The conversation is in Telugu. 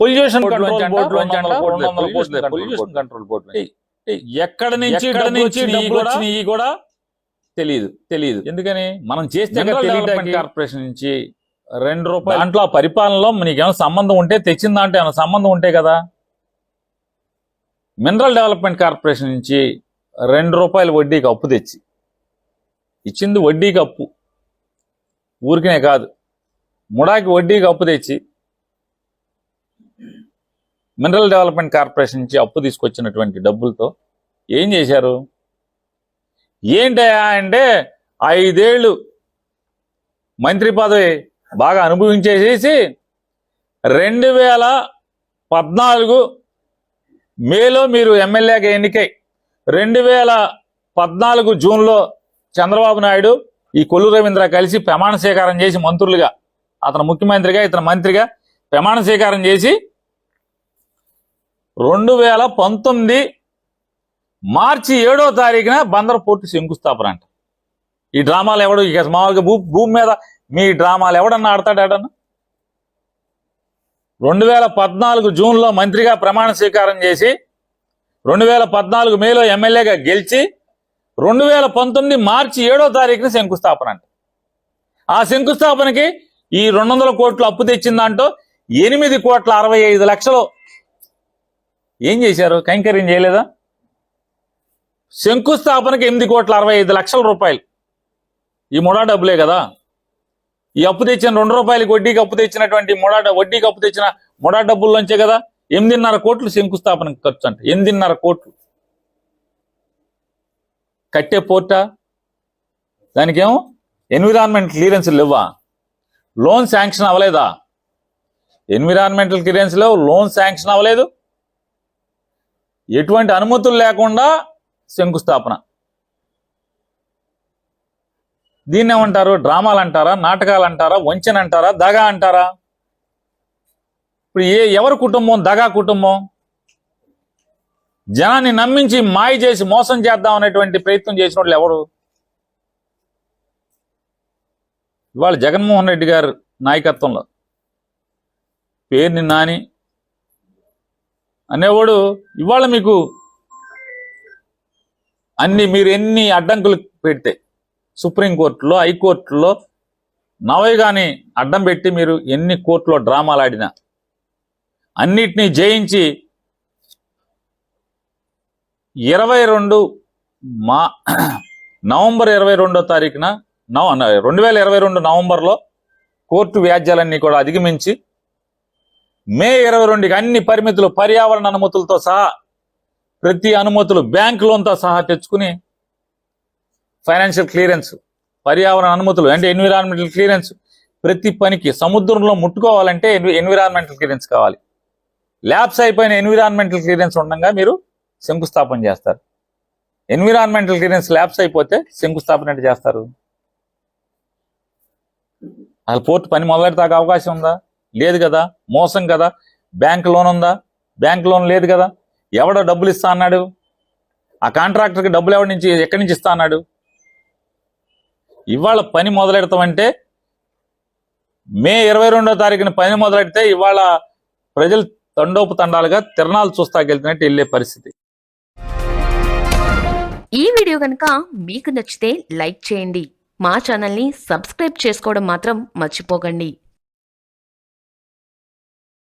పొల్యూషన్ కంట్రోల్ బోర్డు అంట, పొల్యూషన్ కంట్రోల్ బోర్డు ఎక్కడ నుంచి డబ్బులు నుంచి కూడా తెలియదు తెలియదు ఎందుకని? మనం చేస్తే కార్పొరేషన్ నుంచి రెండు రూపాయలు దాంట్లో ఆ పరిపాలనలో నీకేమైనా సంబంధం ఉంటే తెచ్చిన దాంట్లో ఏమైనా సంబంధం ఉంటే కదా? మినరల్ డెవలప్మెంట్ కార్పొరేషన్ నుంచి రెండు రూపాయల వడ్డీకి అప్పు తెచ్చి. ఇచ్చింది వడ్డీకి అప్పు. ఊరికనే కాదు. ముడాకి వడ్డీకి అప్పు తెచ్చి. మినరల్ డెవలప్మెంట్ కార్పొరేషన్ నుంచి అప్పు తీసుకొచ్చినటువంటి డబ్బులతో ఏం చేశారు? ఏంటయా అంటే ఐదేళ్ళు మంత్రి పదవి బాగా అనుభవించేసేసి రెండు వేల పద్నాలుగు మేలో మీరు ఎమ్మెల్యేగా ఎన్నికై రెండు వేల పద్నాలుగు జూన్లో చంద్రబాబు నాయుడు ఈ కొల్లు రవీంద్ర కలిసి ప్రమాణ స్వీకారం చేసి మంత్రులుగా అతను ముఖ్యమంత్రిగా ఇతను మంత్రిగా ప్రమాణ స్వీకారం చేసి రెండు వేల పంతొమ్మిది మార్చి ఏడో తారీఖున బందర్ పోర్టు శంకుస్థాపన అంట. ఈ డ్రామాలు ఎవడు? ఇక మామూలుగా భూ భూమి మీద మీ డ్రామాలు ఎవడన్నా ఆడతాడాడన్నా రెండు వేల పద్నాలుగు జూన్లో మంత్రిగా ప్రమాణ స్వీకారం చేసి రెండు వేల పద్నాలుగు మేలో ఎమ్మెల్యేగా గెలిచి రెండు వేల పంతొమ్మిది మార్చి ఏడో తారీఖున శంకుస్థాపన అంట. ఆ శంకుస్థాపనకి ఈ రెండు వందల కోట్లు అప్పు తెచ్చిందంటూ ఎనిమిది కోట్ల అరవై ఐదు లక్షలు. ఏం చేశారు? కైంకర్యం చేయలేదా? శంకుస్థాపనకి ఎనిమిది కోట్ల అరవై ఐదు లక్షల రూపాయలు. ఈ ముడా డబ్బులే కదా. ఈ అప్పు తెచ్చిన రెండు రూపాయలకి వడ్డీకి అప్పు తెచ్చినటువంటి ముడా డ- వడ్డీకి అప్పు తెచ్చిన ముడా డబ్బుల్లోంచే కదా? ఎనిమిదిన్నర కోట్లు శంకుస్థాపన ఖర్చు అంట ఎనిమిదిన్నర కోట్లు. కట్టే పోర్టా? దానికేమో ఎన్విరాన్మెంట్ క్లియరెన్స్లు లేవా లోన్ శాంక్షన్ అవ్వలేదా? ఎన్విరాన్మెంటల్ క్లియరెన్స్ లేవు లోన్ శాంక్షన్ అవ్వలేదు. ఎటువంటి అనుమతులు లేకుండా శంకుస్థాపన. దీన్ని ఏమంటారు? డ్రామాలు అంటారా? నాటకాలు అంటారా? వంచన అంటారా? దగా అంటారా? ఇప్పుడు ఏ ఎవరి కుటుంబం? దగా కుటుంబం. జనాన్ని నమ్మించి మాయ చేసి మోసం చేద్దాం అనేటువంటి ప్రయత్నం చేసిన వాళ్ళు ఎవరు? ఇవాళ జగన్మోహన్ రెడ్డి గారు నాయకత్వంలో. పేరుని నాని అనేవాడు ఇవాళ మీకు అన్ని మీరు ఎన్ని అడ్డంకులు పెడితే సుప్రీంకోర్టులో హైకోర్టులో నవయగాని అడ్డం పెట్టి మీరు ఎన్ని కోర్టులో డ్రామాలు ఆడినా అన్నిటినీ జయించి ఇరవై రెండు మా నవంబర్ ఇరవై రెండో తారీఖున నవ రెండు వేల ఇరవై రెండు నవంబర్లో కోర్టు వ్యాజ్యాలన్నీ కూడా అధిగమించి మే ఇరవై రెండుకి అన్ని పరిమితులు పర్యావరణ అనుమతులతో సహా ప్రతి అనుమతులు బ్యాంక్ లోన్తో సహా తెచ్చుకుని ఫైనాన్షియల్ క్లియరెన్స్ పర్యావరణ అనుమతులు అంటే ఎన్విరాన్మెంటల్ క్లియరెన్స్ ప్రతి పనికి సముద్రంలో ముట్టుకోవాలంటే ఎన్విరాన్మెంటల్ క్లియరెన్స్ కావాలి. ల్యాబ్స్ అయిపోయిన ఎన్విరాన్మెంటల్ క్లియరెన్స్ ఉండగా మీరు శంకుస్థాపన చేస్తారు. ఎన్విరాన్మెంటల్ క్లియరెన్స్ ల్యాబ్స్ అయిపోతే శంకుస్థాపన ఎట్లా చేస్తారు. అసలు పోర్టు పని మొదలెడతాక అవకాశం ఉందా? లేదు కదా? మోసం కదా? బ్యాంక్ లోన్ ఉందా? బ్యాంక్ లోన్ లేదు కదా? ఎవడో డబ్బులు ఇస్తా అన్నాడు? ఆ కాంట్రాక్టర్కి డబ్బులు ఎవరి నుంచి ఎక్కడి నుంచి ఇస్తా అన్నాడు? ఇవాళ పని మొదలెడతామంటే మే ఇరవై రెండో తారీఖున పని మొదలెడితే ఇవాళ ప్రజలు తండోపు తండాలుగా తిరణాలు చూస్తాకెళ్తున్నట్టు వెళ్ళే పరిస్థితి. ఈ వీడియో కనుక మీకు నచ్చితే లైక్ చేయండి. మా ఛానల్ని సబ్స్క్రైబ్ చేసుకోవడం మాత్రం మర్చిపోకండి.